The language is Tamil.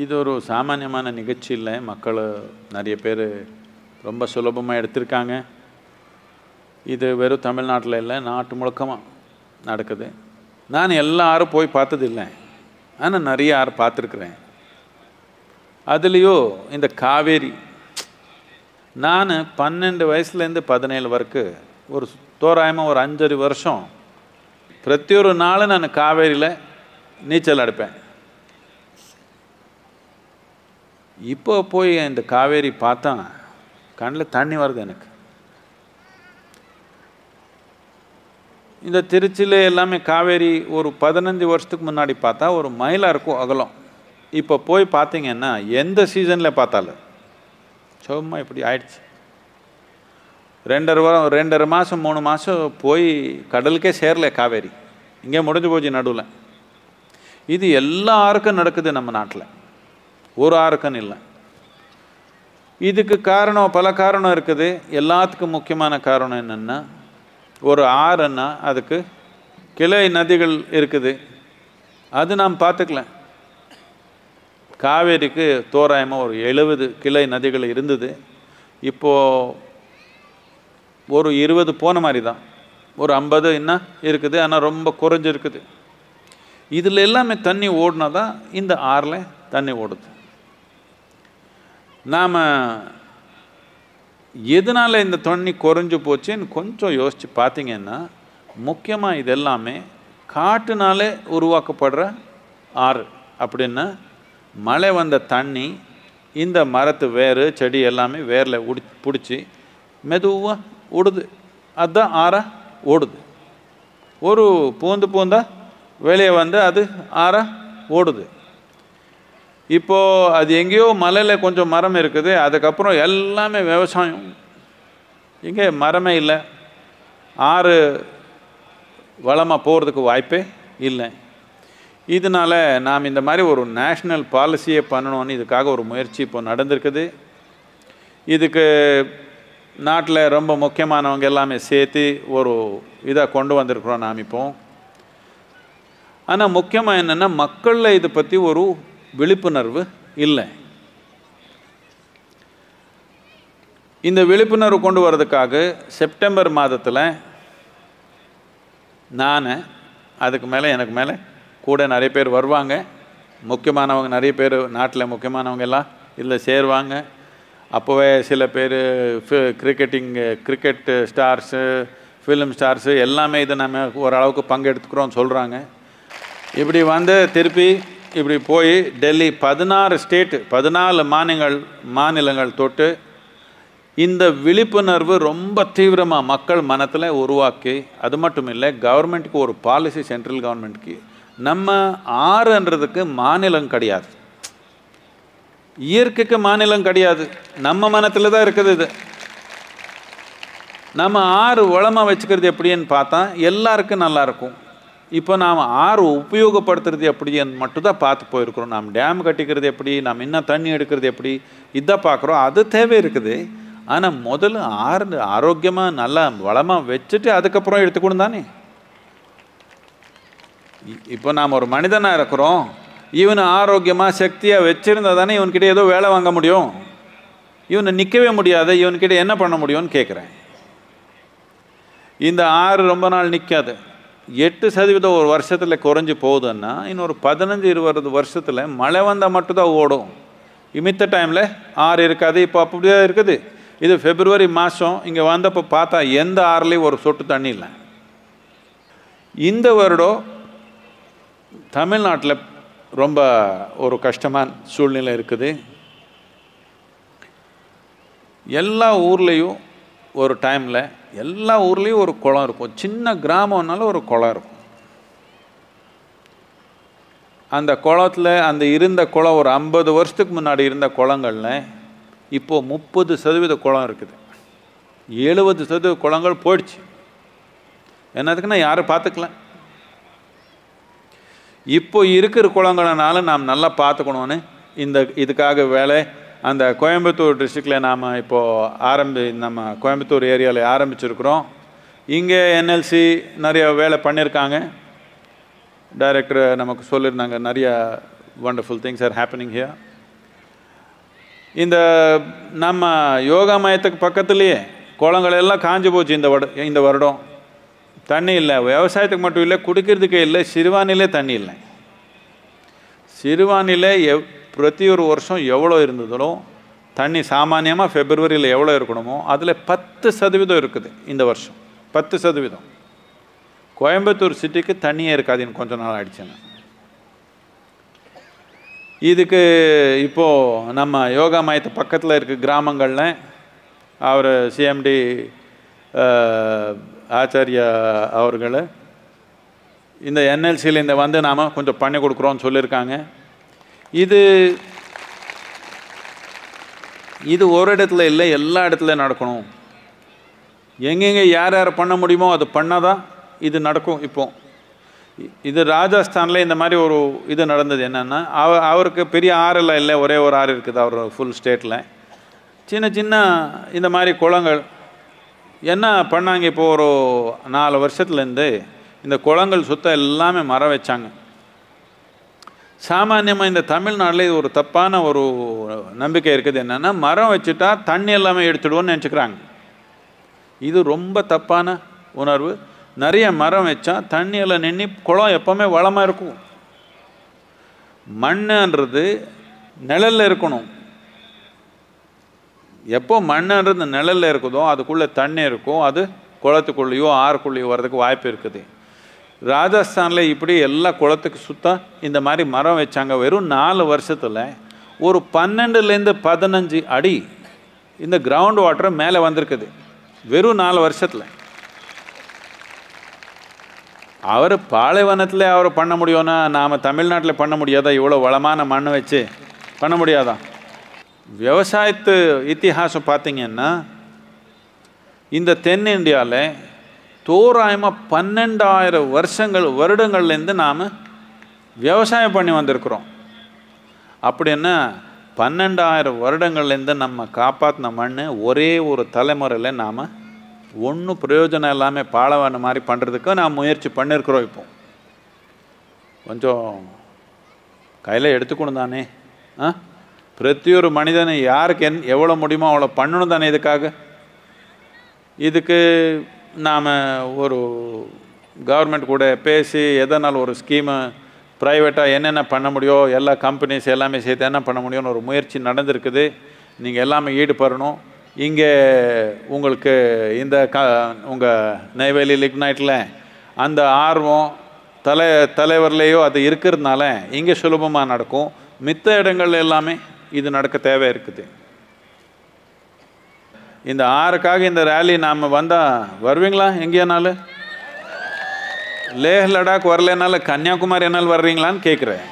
இது ஒரு சாமானியமான நிகழ்ச்சி இல்லை மக்கள் நிறைய பேர் ரொம்ப சுலபமாக எடுத்திருக்காங்க. இது வெறும் தமிழ்நாட்டில் இல்லை நாட்டு முழுக்கமாக நடக்குது. நான் எல்லாரும் போய் பார்த்ததில்லை ஆனால் நிறைய யார் பார்த்துருக்குறேன். அதுலேயோ இந்த காவேரி நான் பன்னெண்டு வயசுலேருந்து பதினேழு வரைக்கும் ஒரு தோராயமாக ஒரு அஞ்சரை வருஷம் பிரத்தியொரு நாளும் நான் காவேரியில் நீச்சல் அடிப்பேன். இப்போ போய் இந்த காவேரி பார்த்தா கண்ணில் தண்ணி வருது எனக்கு. இந்த திருச்சியில் எல்லாமே காவேரி ஒரு பதினஞ்சு வருஷத்துக்கு முன்னாடி பார்த்தா ஒரு மயிலாக இருக்கும் அகலம். இப்போ போய் பார்த்தீங்கன்னா எந்த சீசனில் பார்த்தாலும் சும்மா இப்படி ஆயிடுச்சு. ரெண்டரை வாரம் ரெண்டரை மாதம் மூணு மாதம் போய் கடலுக்கே சேரல காவேரி. இங்கே முடிஞ்சு போச்சு நடுவில். இது எல்லாருக்கும் நடக்குது நம்ம நாட்டில். ஒரு ஆறுக்குன்னு இல்லை. இதுக்கு காரணம் பல காரணம் இருக்குது. எல்லாத்துக்கும் முக்கியமான காரணம் என்னென்னா ஒரு ஆறுன்னா அதுக்கு கிளை நதிகள் இருக்குது. அது நாம் பார்த்துக்கலாம். காவேரிக்கு தோராயமாக ஒரு எழுபது கிளை நதிகள் இருந்தது. இப்போது ஒரு இருபது போன மாதிரி தான். ஒரு ஐம்பது என்ன இருக்குது ஆனால் ரொம்ப குறைஞ்சிருக்குது. இதில் எல்லாமே தண்ணி ஓடினா தான் இந்த ஆறில் தண்ணி ஓடுது. நாம் எதனால் இந்த தண்ணி குறைஞ்சு போச்சுன்னு கொஞ்சம் யோசித்து பார்த்தீங்கன்னா முக்கியமாக இது எல்லாமே காட்டுனாலே உருவாக்கப்படுற ஆறு. அப்படின்னா மழை வந்த தண்ணி இந்த மரத்து வேர் செடி எல்லாமே வேரில் உடி பிடிச்சி மெதுவாக ஓடுது. அதுதான் ஆறாக ஓடுது. ஒரு பூந்து பூந்தா வெளியே வந்து அது ஆறாக ஓடுது. இப்போது அது எங்கேயோ மலையில் கொஞ்சம் மரம் இருக்குது அதுக்கப்புறம் எல்லாமே விவசாயம். இங்கே மரமே இல்லை. ஆறு வளமாக போகிறதுக்கு வாய்ப்பே இல்லை. இதனால் நாம் இந்த மாதிரி ஒரு நேஷ்னல் பாலிசியை பண்ணணும்னு இதுக்காக ஒரு முயற்சி இப்போ நடந்திருக்குது. இதுக்கு நாட்டில் ரொம்ப முக்கியமானவங்க எல்லாமே சேர்த்து ஒரு இதாக கொண்டு வந்திருக்கிறோம் நாம் இப்போ. ஆனால் முக்கியமாக என்னென்னா மக்களில் இதை பற்றி ஒரு விழிப்புணர்வு இல்லை. இந்த விழிப்புணர்வு கொண்டு வர்றதுக்காக செப்டம்பர் மாதத்தில் நான் அதுக்கு மேலே எனக்கு மேலே கூட நிறைய பேர் வருவாங்க. முக்கியமானவங்க நிறைய பேர் நாட்டில் முக்கியமானவங்க எல்லாம் இதில் சேருவாங்க. அப்போவே சில பேர் cricketing cricket stars film stars எல்லாமே இதை நம்ம ஓரளவுக்கு பங்கெடுத்துக்கிறோம் சொல்கிறாங்க இப்படி வந்து திருப்பி இப்படி போய் டெல்லி பதினாறு ஸ்டேட்டு பதினாலு மாநிலங்கள் மாநிலங்கள் தொட்டு இந்த விழிப்புணர்வு ரொம்ப தீவிரமாக மக்கள் மனத்தில் உருவாக்கி அது மட்டும் இல்லை கவர்மெண்ட்டுக்கு ஒரு பாலிசி சென்ட்ரல் கவர்மெண்ட்டுக்கு நம்ம ஆறுன்றதுக்கு மாநிலம் கிடையாது. இயற்கைக்கு மாநிலம் கிடையாது. நம்ம மனத்தில் தான் இருக்குது இது. நம்ம ஆறு உளமாக வச்சுக்கிறது எப்படின்னு பார்த்தா எல்லாருக்கும் நல்லாயிருக்கும் இப்போ நாம் ஆறு உபயோகப்படுத்துறது எப்படி மட்டும்தான் பார்த்து போயிருக்கிறோம். நாம் டேம் கட்டிக்கிறது எப்படி நாம் இன்னும் தண்ணி எடுக்கிறது எப்படி இதான் பார்க்குறோம். அது தேவை இருக்குது. ஆனால் முதல்ல ஆறு ஆரோக்கியமாக நல்லா வளமாக வச்சுட்டு அதுக்கப்புறம் எடுத்துக்கணும் தானே? இப்போ நாம் ஒரு மனிதனாக இருக்கிறோம். இவனை ஆரோக்கியமாக சக்தியாக வச்சுருந்தா தானே இவன்கிட்ட ஏதோ வேலை வாங்க முடியும். இவனை நிற்கவே முடியாது. இவன்கிட்ட என்ன பண்ண முடியும்னு கேட்குறேன். இந்த ஆறு ரொம்ப நாள் நிற்காது. எட்டு சதவீதம் ஒரு வருஷத்தில் குறைஞ்சி போகுதுன்னா இன்னொரு பதினஞ்சு இருபது வருஷத்தில் மழை வந்தால் மட்டும்தான் ஓடும். மித்த டைமில் ஆறு இருக்காது இப்போ அப்படியே இருக்குது. இது பிப்ரவரி மாதம் இங்கே வந்தப்போ பார்த்தா எந்த ஆறுலேயும் ஒரு சொட்டு தண்ணி இல்லை. இந்த வருடம் தமிழ்நாட்டில் ரொம்ப ஒரு கஷ்டமான சூழ்நிலை இருக்குது. எல்லா ஊர்லேயும் ஒரு டைமில் எல்லா ஊர்லேயும் ஒரு குளம் இருக்கும். சின்ன கிராமம்னால ஒரு குளம் இருக்கும். அந்த குளத்தில் அந்த இருந்த குளம் ஒரு ஐம்பது வருஷத்துக்கு முன்னாடி இருந்த குளங்களில் இப்போது முப்பது சதவீத குளம் இருக்குது. எழுபது சதவீத குளங்கள் போயிடுச்சு. என்னதுக்குன்னா யாரும் பார்த்துக்கலாம் இப்போ இருக்கிற குளங்களனால நாம் நல்லா பார்த்துக்கணும்னு இந்த இதுக்காக வேலை அந்த கோயம்புத்தூர் டிஸ்ட்ரிக்டில் நாம் இப்போது ஆரம்பி நம்ம கோயம்புத்தூர் ஏரியாவில் ஆரம்பிச்சிருக்கிறோம். இங்கே என்எல்சி நிறைய வேலை பண்ணியிருக்காங்க டைரக்டர் நமக்கு சொல்லியிருந்தாங்க நிறைய wonderful things are happening here இந்த நம்ம யோகா மையத்துக்கு பக்கத்துலேயே குளங்கள் எல்லாம் காஞ்சு போச்சு இந்த வட இந்த வருடம். தண்ணி இல்லை விவசாயத்துக்கு மட்டும் இல்லை குடிக்கிறதுக்கே இல்லை சிறுவானிலே தண்ணி இல்லை. சிறுவானிலே எவ் பிரதி ஒரு வருஷம் எவ்வளோ இருந்ததோ தண்ணி சாமானியமாக ஃபெப்ரவரியில் எவ்வளோ இருக்கணுமோ அதில் பத்து சதவீதம் இருக்குது இந்த வருஷம். பத்து சதவீதம். கோயம்புத்தூர் சிட்டிக்கு தண்ணியே இருக்காதுன்னு கொஞ்ச நாள் ஆயிடுச்சுன்னு. இதுக்கு இப்போது நம்ம யோகா மையத்து பக்கத்தில் இருக்க கிராமங்களில் அவர் சிஎம்டி ஆச்சாரியா அவர்கள் இந்த என்எல்சியில் இந்த வந்து நாம் கொஞ்சம் பண்ணி கொடுக்குறோன்னு சொல்லியிருக்காங்க. இது இது ஒரு இடத்துல இல்லை எல்லா இடத்துலையும் நடக்கணும். எங்கெங்கே யார் யார் பண்ண முடியுமோ அது பண்ணாதான் இது நடக்கும் இப்போ. இது ராஜஸ்தானில் இந்த மாதிரி ஒரு இது நடந்தது என்னென்னா அவ அவருக்கு பெரிய ஆறெல்லாம் இல்லை ஒரே ஒரு ஆறு இருக்குது அவர் ஃபுல் ஸ்டேட்டில் சின்ன சின்ன இந்த மாதிரி குளங்கள் என்ன பண்ணாங்க இப்போ ஒரு நாலு வருஷத்துலேருந்து இந்த குளங்கள் சுத்த எல்லாமே மரம் வச்சாங்க. சாமானியமாக இந்த தமிழ்நாட்டில் இது ஒரு தப்பான ஒரு நம்பிக்கை இருக்குது என்னென்னா மரம் வச்சுட்டா தண்ணி எல்லாமே எடுத்துடுவோன்னு நினச்சிக்கிறாங்க. இது ரொம்ப தப்பான உணர்வு. நிறைய மரம் வச்சா தண்ணியில் நின்று குளம் எப்போவுமே வளமாக இருக்கும். மண்ணுன்றது நிழல்ல இருக்கணும். எப்போ மண்ணுன்றது நிழலில் இருக்குதோ அதுக்குள்ளே தண்ணி இருக்கும். அது குளத்துக்குள்ளேயோ ஆறுக்குள்ளேயோ வர்றதுக்கு வாய்ப்பு இருக்குது. ராஜஸ்தானில் இப்படி எல்லா குளத்துக்கு சுத்தம் இந்த மாதிரி மரம் வச்சாங்க. வெறும் நாலு வருஷத்தில் ஒரு பன்னெண்டுலேருந்து பதினஞ்சு அடி இந்த கிரவுண்ட் வாட்டர் மேலே வந்திருக்குது. வெறும் நாலு வருஷத்தில். அவர் பாலைவனத்தில் அவர் பண்ண முடியும்னா நாம் தமிழ்நாட்டில் பண்ண முடியாதா? இவ்வளோ வளமான மண் வச்சு பண்ண முடியாதா? விவசாயத்து இத்திஹாசம் பார்த்தீங்கன்னா இந்த தென் இந்தியாவில் தோராயமாக பன்னெண்டாயிரம் வருஷங்கள் வருடங்கள்லேருந்து நாம் விவசாயம் பண்ணி வந்திருக்கிறோம். அப்படின்னா பன்னெண்டாயிரம் வருடங்கள்லேருந்து நம்ம காப்பாற்றின மண் ஒரே ஒரு தலைமுறையில் நாம் ஒன்றும் பிரயோஜனம் எல்லாமே பாலவான மாதிரி பண்ணுறதுக்கு நான் முயற்சி பண்ணியிருக்கிறோம் இப்போ. கொஞ்சம் கையில் எடுத்துக்கணும் தானே? ஆ? பிரதியொரு மனிதனை யாருக்கு என் எவ்வளோ முடியுமோ அவ்வளோ பண்ணணும் தானே இதுக்காக? இதுக்கு நாம் ஒரு கவர்மெண்ட் கூட பேசி எதனால் ஒரு ஸ்கீமு ப்ரைவேட்டாக என்னென்ன பண்ண முடியும் எல்லா கம்பெனிஸ் எல்லாமே சேர்த்து என்ன பண்ண முடியும்னு ஒரு முயற்சி நடந்திருக்குது. நீங்கள் எல்லாமே ஈடுபடணும். இங்கே உங்களுக்கு இந்த க உங்கள் நெய்வேலி லிக்னைட்டில் அந்த ஆர்வம் தலை தலைவர்லேயோ அது இருக்கிறதுனால இங்கே சுலபமாக நடக்கும். மித்த இடங்கள் எல்லாமே இது நடக்க தேவை இருக்குது. இந்த ஆறுக்காக இந்த ரேலி நாம் வந்தால் வருவீங்களா எங்கேயானாலும் லேஹ் லடாக் வரலைனால கன்னியாகுமரி என்னால் வர்றீங்களான்னு கேட்குறேன்.